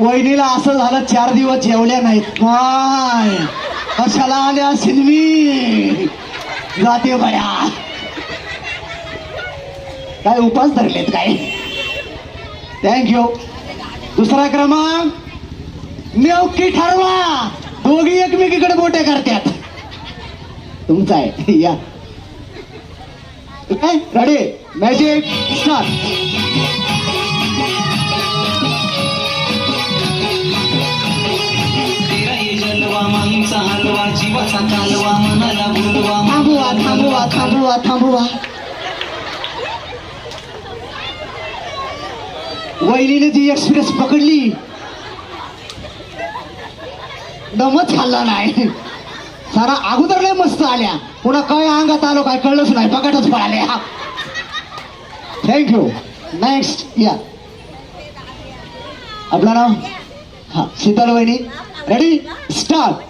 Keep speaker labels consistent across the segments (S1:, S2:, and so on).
S1: वहिनीला असं झालं चार दिवस जेवल्या नाहीत. काय? कशाला आल्या सिनवी? जाते बया. काय उपास धरलेत काय? थँक्यू दुसरा क्रमांक नेवकी ठरवा. दोघी एकमेकीकडे बोटे करतात. तुमचा आहे. या. काय? रेडी मॅजिक स्टार्ट
S2: हलवा जीवाचा मनाला बोलवा
S1: थांबवा थांबवा थांबवा थांबवा. वहिनीने जी एक्सप्रेस पकडली दमच खाल्ला नाही. सारा अगोदर लय मस्त आल्या. पुन्हा काय अंगात आलो काय कळलंच नाही बघतच पळाल्या. थँक्यू नेक्स्ट या. आपलं नाव? हा शीतल वहिनी. रेडी स्टॉप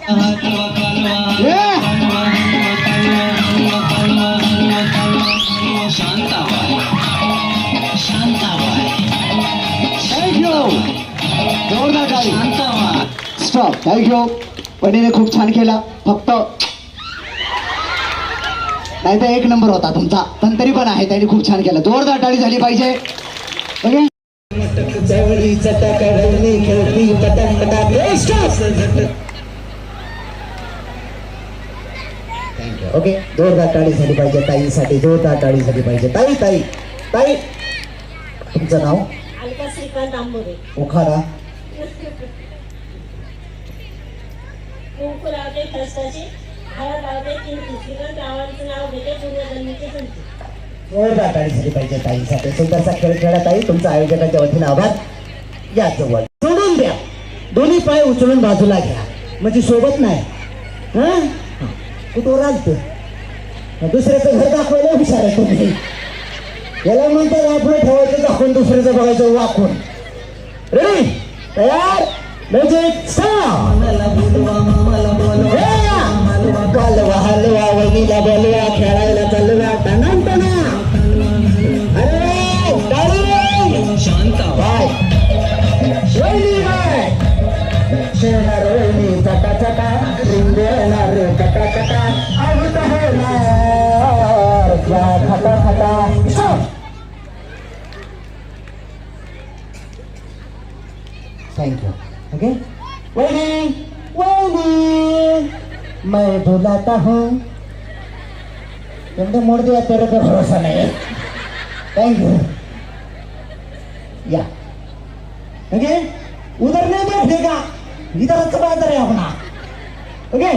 S1: थँक्यू वहिनीने खूप छान केला. फक्त. नाही तर एक नंबर होता तुमचा. पण तरी पण आहे. त्यांनी खूप छान केलं. जोरदार टाळी झाली पाहिजे. ओके ओके जोरदार टाळी झाली पाहिजे ताईसाठी जोरदार टाळी झाली पाहिजे. ताई ताई ताई. तुमचं नाव? ओखारा
S3: कुंकू लावते हळद लावते नाव घेते पूर्वजन्मीचे संती.
S1: झाली पाहिजे ताईसाठी सुंदरसा खेळ खेळत ताई तुमच्या आयोजकाच्या वतीने आभार या. जवळ सोडून द्या दोन्ही पाय उचलून बाजूला घ्या म्हणजे सोबत नाही हं? कुठं राहते दुसऱ्याचं घर दाखवायला आहे तुम्ही याला म्हणतात आपलं ठेवायचं दाखवून दुसऱ्याचं बघायचं वाकून रेडी तयार मॅजिक स्टार्ट खाता खाता. थैंक यू ओके वहिनी वहिनी. मैं बुलाता हूँ. तुमने मोड़ दिया तेरे पे भरोसा नहीं. थैंक यू या ओके उधर नहीं बैठेगा. इधर अच्छा बाजार है अपना. ओके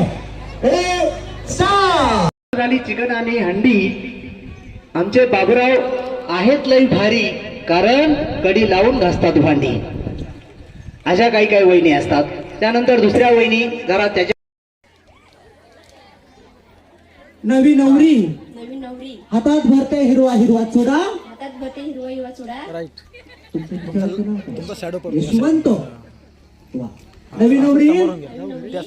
S1: रेडी स्टार्ट झाली चिकन आणि हंडी आमचे बाबूराव आहेत लई भारी कारण कडी लावून घासतात भांडी. अशा काही काही वहिनी असतात. त्यानंतर दुसऱ्या वहिनी जरा त्याच्या नवी नवरी.
S3: नवीन नवरी.
S1: हातात भरते हिरवा हिरवा चुडा.
S3: हातात भरते हिरवा हिरवा चुडा.
S1: यशवंत वा. नवी नवरी.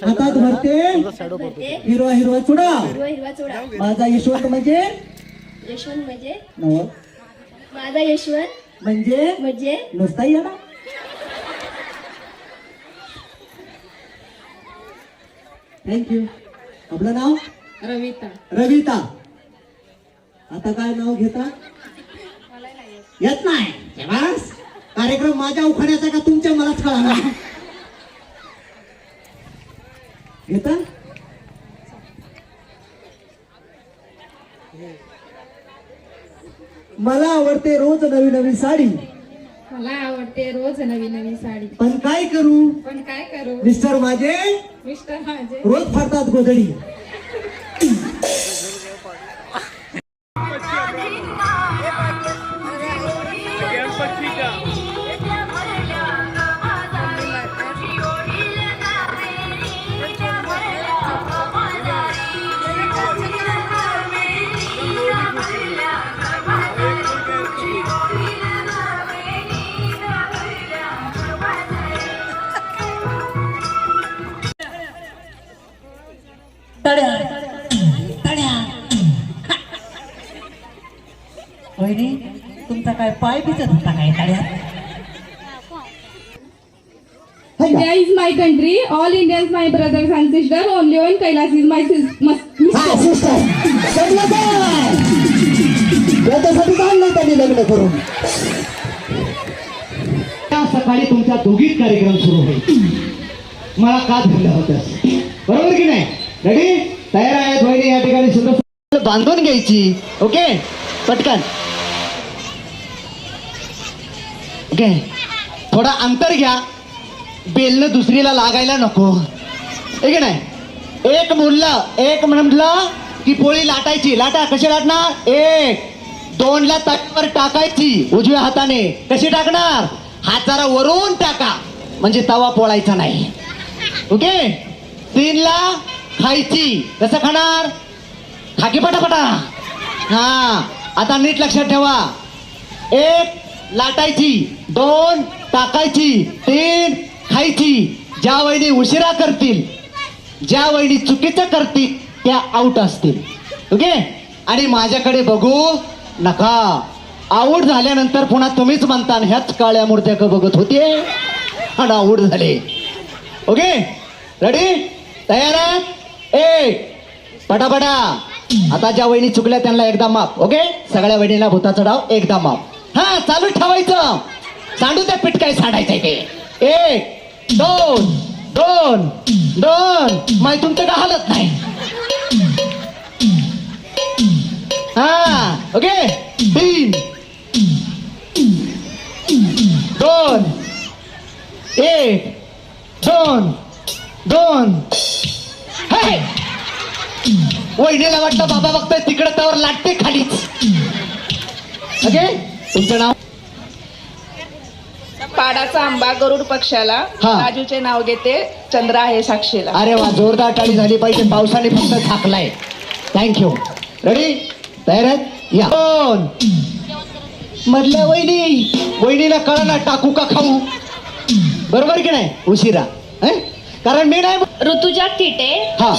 S1: हातात भरते
S3: भरते.
S1: हिरवा हिरवा चुडा.
S3: हिरवा हिरवा चुडा.
S1: माझा यशवंत म्हणजे
S3: यशवंत म्हणजे?
S1: नव
S3: माझा यशवंत.
S1: म्हणजे?
S3: म्हणजे?
S1: नुसता येणार? थँक्यू आपलं नाव?
S3: रविता.
S1: रविता. आता काय नाव घेता? येत नाही. तेव्हाच कार्यक्रम माझ्या उखाण्याचा का तुमच्या मलाच कळाला घेता मला आवडते रोज नवी नवी साडी?
S4: मला आवडते रोज नवी नवी साडी.
S1: पण काय करू?
S4: पण काय करू?
S1: मिस्टर माझे
S4: मिस्टर माझे.
S1: रोज फाडतात गोधडी.
S4: Is my country. All Indians my brothers and sisters. Only one Kailas is my sis- mus-
S1: हा
S4: mister.
S1: सिस्टर जमलं काय याच्यासाठी काढलं त्यांनी लग्न करून? सकाळी तुमच्या दोघीत कार्यक्रम सुरू होईल. मला का धरलं होतं बरोबर की नाही? रेडी तयार आहेत वहिनी या ठिकाणी. सुद्धा बांधून घ्यायची. ओके पटकन. ओके थोडा अंतर घ्या. बेलनं दुसरीला लागायला नको. आहे नाही? एक बोललं एक म्हटलं की पोळी लाटायची. लाटा कशी लाटणार? एक. दोनला तटवर टाकायची उजव्या हाताने. कशी टाकणार? हात जरा वरून टाका. म्हणजे तवा पोळायचा नाही. ओके? तीनला खायची. कसं खाणार? खाकी पटापटा. हा. आता नीट लक्षात ठेवा. एक लाटायची दोन टाकायची तीन खायची. ज्या वहिनी उशिरा करतील ज्या वहिनी चुकीचं करतील त्या आउट असतील. ओके आणि माझ्याकडे बघू नका. आऊट झाल्यानंतर पुन्हा तुम्हीच म्हणता ह्याच काळ्या मूर्त्या का बघत होते. आणि आऊट झाले. ओके रेडी तयार आहात? एक. पटापटा. आता ज्या वहिनी चुकल्या त्यांना एकदा माफ. ओके सगळ्या वहिनीला भूताचा डाव एकदा माफ. हा चालू ठेवायचं. सांडू त्या पीठ काय सांडायचंय ते. एक दोन दोन दोन. माहिती तुमचं का हालत नाही? हा ओके? तीन दोन एक दोन दोन. वहिनीला वाटलं बाबा बघतोय तिकडं त्यावर लाटते खालीच. ओके? तुमचं नाव?
S5: पाडाचा आंबा गरुड पक्षाला
S1: हा.
S5: राजूचे नाव घेते चंद्र आहे साक्षीला.
S1: अरे वा जोरदार टाळी झाली पाहिजे. पावसाने फक्त थाकलाय. थँक्यू रेडी तयार आहेत? या. दोन. मधल्या वहिनी. वहिनीला कळना टाकू का खाऊ? बरोबर की नाही? उशिरा. हं? कारण मी नाही
S6: ऋतुजा थिटे
S1: हा.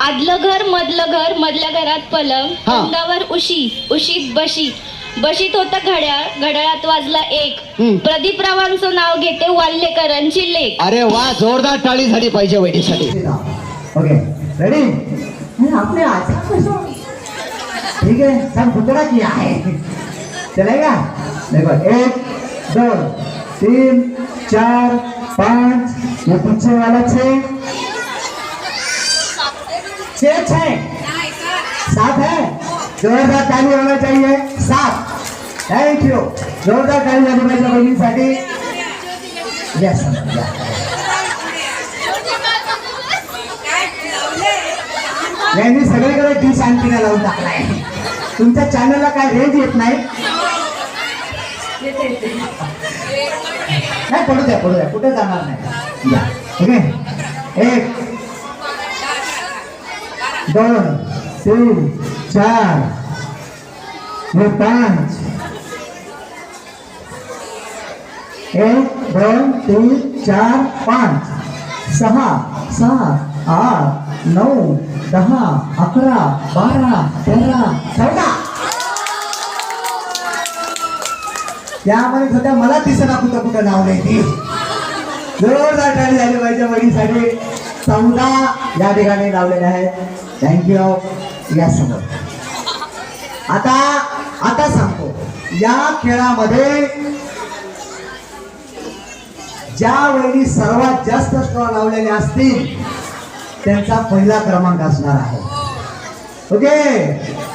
S6: आदलं घर मधलं घर मधल्या घरात पलंग
S1: हा.
S6: अंगावर उशी उशीत बशी. बशीत होतं घड्याळ घड्याळात वाजला एक.
S1: हम्म.
S6: प्रदीप रावांचं नाव घेते वाल्हेकरांची लेख.
S1: अरे वा जोरदार टाळी झाली पाहिजे वहिनीसाठी. ओके रेडी आपने आज ठीक है सब खुदरा किया है चलेगा देखो एक दो तीन चार पाँच. ये पीछे वाला छः छः छः सात है जोरदार ताली होना चाहिए. सात. थैंक यू जोरदार ताली झाली पाहिजे बहिणीसाठी. यस यांनी सगळीकडे टी अँटिना लावून टाकलाय. तुमच्या चॅनलला काय रेंज येत नाही? नाही पडू द्या पडू द्या. कुठे जाणार नाही? या. ओके? एक. दोन. तीन. चार हे पाच एक दोन तीन चार पाच सहा सहा आठ नऊ दहा अकरा बारा तेरा चौदा त्यामध्ये सध्या मला दिसत कुठं कुठं नाव नाही ती. जोरदार टाळी झाली पाहिजे बहिणीसाठी चौदा या ठिकाणी लावलेले आहेत. थँक्यू या समोर आता आता सांगतो. या खेळामध्ये ज्या वहिनी सर्वात जास्त स्ट्रॉ लावलेले असतील त्यांचा पहिला क्रमांक असणार आहे. ओके?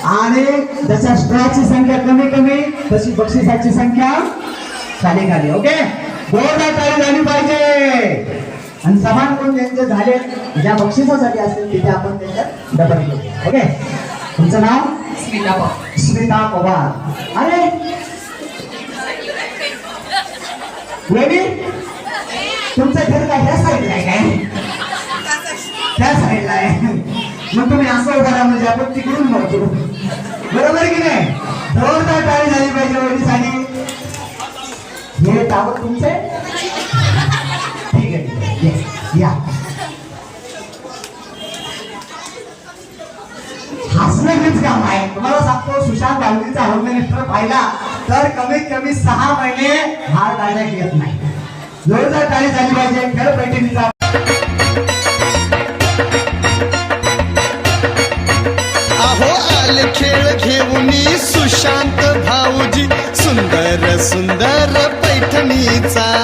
S1: आणि जशा स्ट्रॉची संख्या कमी कमी तशी बक्षिसाची संख्या खाली खाली. ओके? जोरदार टाळी झाली पाहिजे. आणि समान गुण ज्यांचे झाले ज्या बक्षिसासाठी असतील तिथे आपण त्याच्यात डबल घेऊ. ओके? तुमचं नाव? स्मिता पवार. अरे! वहिनी तुमचं घर काय ह्या साईडला आहे काय? त्या साईडला आहे. मग तुम्ही असं राहा म्हणजे आपण तिकडून बघतो बरोबर की नाही? जोरदार टाळी झाली पाहिजे वहिनीसाठी हे टावर तुमचे या. हसणं हेच काम आहे. तुम्हाला सांगतो सुशांत गांधीचा होम मिनिस्टर पाहिला तर कमीत कमी सहा महिने हार काढण्यात येत नाही. जोरदार टाळी झाली पाहिजे. खेळ पैठणीचा.
S7: अहो आले खेळ घेऊन सुशांत भाऊजी. सुंदर सुंदर पैठणीचा.